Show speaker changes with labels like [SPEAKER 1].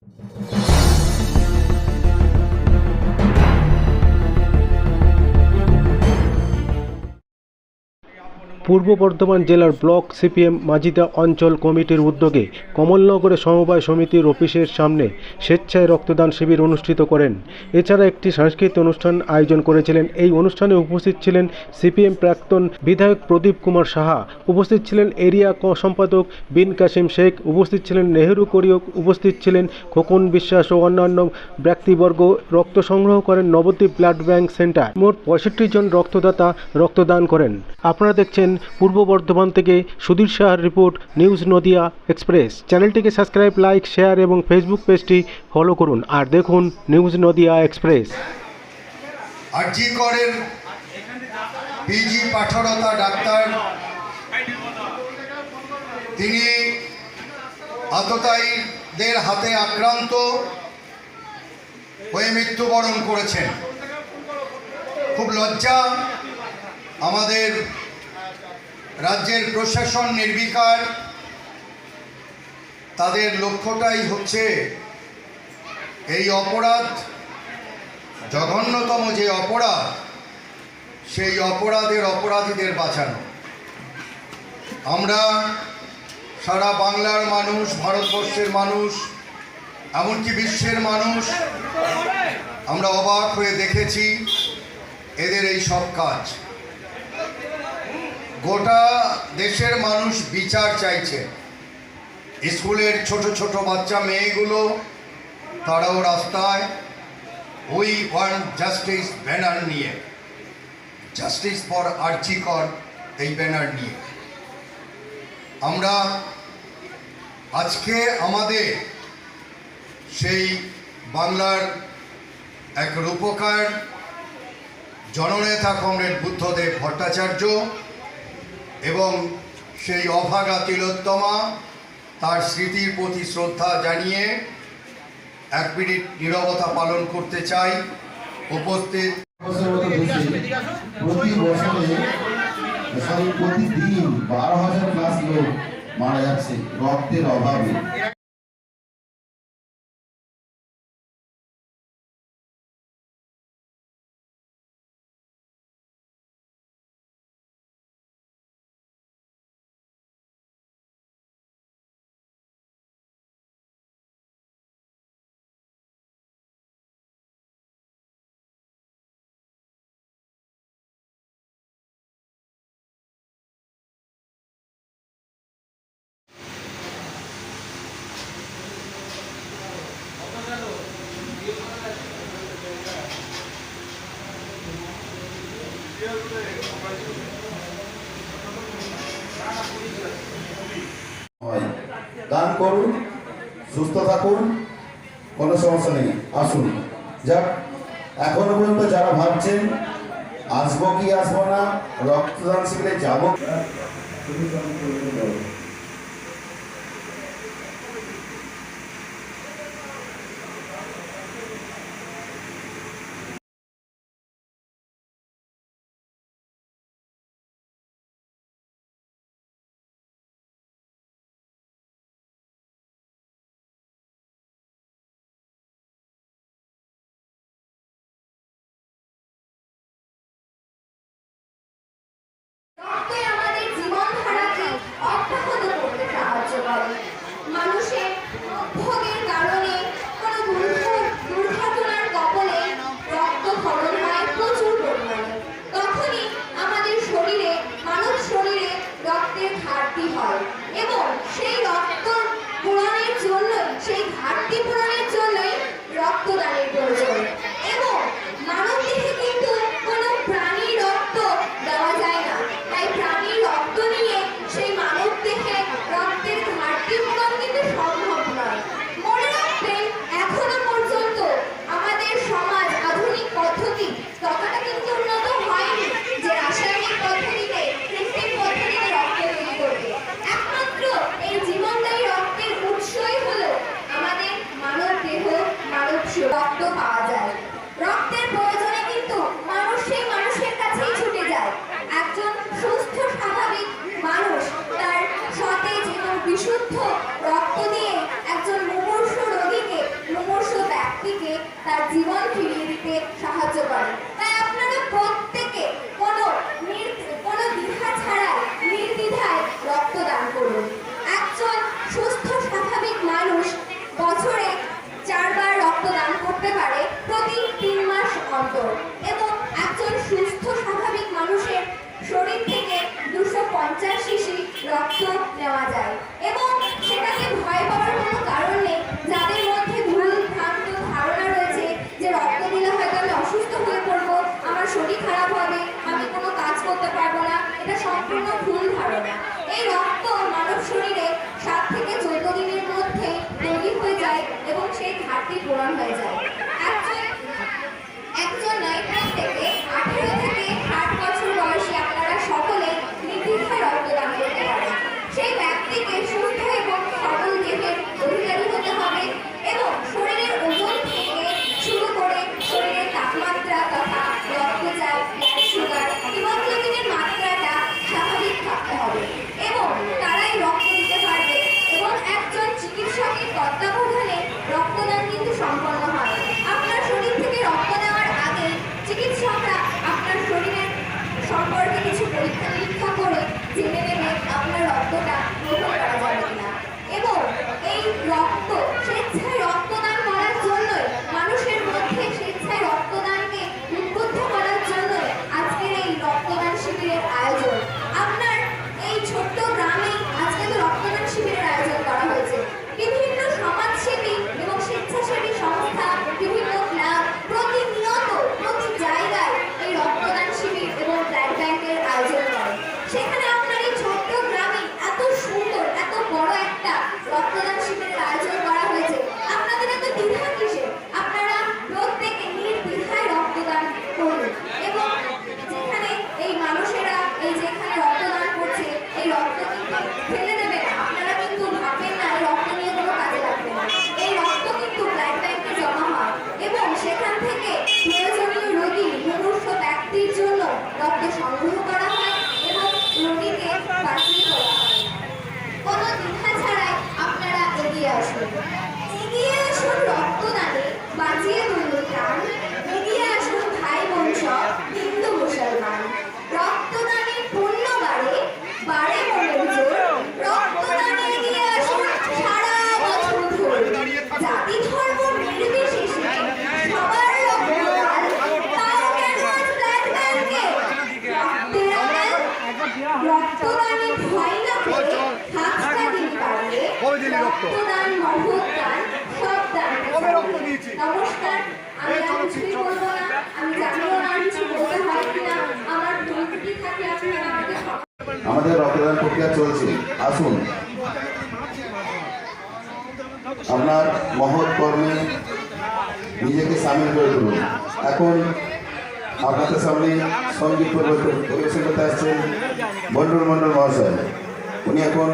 [SPEAKER 1] you পূর্ব বর্ধমান জেলার block CPM Majida অঞ্চল কমিটির উদ্যোগে কমলনগরে সমবায় সমিতির অফিসের সামনে স্বেচ্ছায় রক্তদান শিবির অনুষ্ঠিত করেন। এছাড়া একটি সাংস্কৃতিক অনুষ্ঠান আয়োজন করেছিলেন। এই অনুষ্ঠানে উপস্থিত ছিলেন সিপিএম প্রাক্তন বিধায়ক প্রদীপ কুমার সাহা, উপস্থিত ছিলেন এরিয়া সম্পাদক বিন কাসিম শেখ, উপস্থিত ছিলেন নেহেরু কোরিয়ক, উপস্থিত ছিলেন খোকন বিশ্বাস ও অন্যান্য ব্যক্তিবর্গ। রক্ত সংগ্রহ করেন নবদ্বীপ ব্লাড ব্যাংক সেন্টার। মোট পঁয়ষট্টি জন রক্তদাতা রক্তদান করেন। আপনারা দেখছেন পূর্ব বর্ধমান থেকে সুধীর সাহার রিপোর্ট, নিউজ নদিয়া এক্সপ্রেস। চ্যানেলটিকে সাবস্ক্রাইব, লাইক, শেয়ার এবং ফেসবুক পেজটি ফলো করুন। আর দেখুন নিউজ নদিয়া এক্সপ্রেস।
[SPEAKER 2] আরজি করের পিজি পাঠরতা ডাক্তার। তিনি আততায়ীদের হাতে আক্রান্ত হয়ে মৃত্যুবরণ করেছেন। খুব লজ্জা আমাদের রাজ্যের প্রশাসন নির্বিকার, তাদের লক্ষ্যটাই হচ্ছে এই অপরাধ, জঘন্যতম যে অপরাধ, সেই অপরাধের অপরাধীদের বাঁচানো। আমরা সারা বাংলার মানুষ, ভারতবর্ষের মানুষ, এমনকি বিশ্বের মানুষ, আমরা অবাক হয়ে দেখেছি এদের এই সব কাজ। গোটা দেশের মানুষ বিচার চাইছে। স্কুলের ছোট ছোট বাচ্চা মেয়েগুলো, তারাও রাস্তায় উই ওয়ান্ট জাস্টিস ব্যানার নিয়ে। জাস্টিস ফর আর্চিকর এই ব্যানার নিয়ে। আমরা আজকে আমাদের সেই বাংলার এক রূপকার জননেতা কমরেড বুদ্ধদেব ভট্টাচার্য এবং সেই অভাগা তিলোত্তমা তার স্মৃতির প্রতি শ্রদ্ধা জানিয়ে এক মিনিট নিরবতা পালন করতে চাই। উপস্থিত
[SPEAKER 3] প্রতি বছরে প্রতিদিন বারো হাজার প্লাস লোক মারা যাচ্ছে রক্তের অভাবে। দান করুন, সুস্থ থাকুন, কোনো সমস্যা নেই। আসুন। যাক, এখনও পর্যন্ত যারা ভাবছেন, আসব কি আসব না, রক্তদান শিবিরে যাব
[SPEAKER 4] সেই রক্ত পুরাণের জন্য সেই ঘাটতি পুরাণের জন্যই রক্তদানের প্রয়োজন। পঞ্চাশ শিশি রক্ত নেওয়া যায়। এবং সেটাকে ভয় পাওয়ার কোনো কারণ নেই। যাদের মধ্যে ভুল, ভ্রান্ত ধারণা রয়েছে যে রক্ত দিলে হয়তো আমি অসুস্থ হয়ে পড়ব, আমার শরীর খারাপ হবে, আমি কোনো কাজ করতে পারব না, এটা সম্পূর্ণ ভুল এগিয়ে এসব রক্তদানে বাঁচিয়ে
[SPEAKER 3] প্রক্রিয়া চলছে। আসুন। আপনার মহৎ কর্মে নিজেকে সামিল করে তুলুন। এখন আপনাদের সামনে সংগীত পরিবর্তন পরিবেশন করতে আসছেন মন্ডল মন্ডল মহাশয়। উনি এখন